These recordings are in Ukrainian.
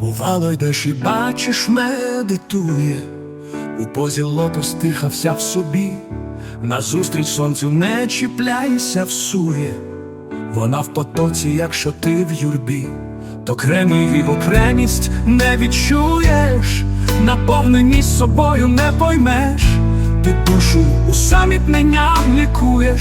Бувало, йдеш і бачиш, медитує, у позі лотос стихався в собі, назустріч сонцю не чіпляйся, всує, вона в потоці, якщо ти в юрбі, то кремий в окремість не відчуєш, наповненість собою не поймеш, ти душу у самітнення лікуєш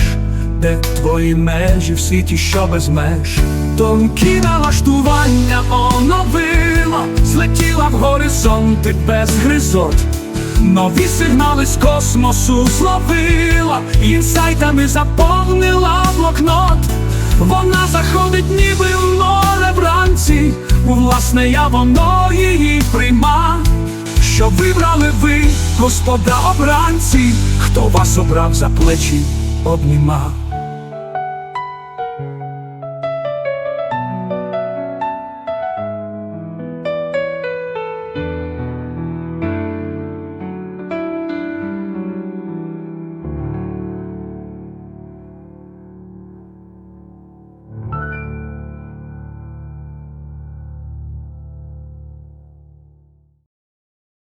де твої межі в світі, що без меж, тонкі налаштування оновила, злетіла в горизонти без гризот. Нові сигнали з космосу зловила, інсайтами заповнила блокнот. Вона заходить, ніби в море вранці, у власне я воно її прийма. Що вибрали ви, господа обранці, хто вас обрав за плечі, обніма.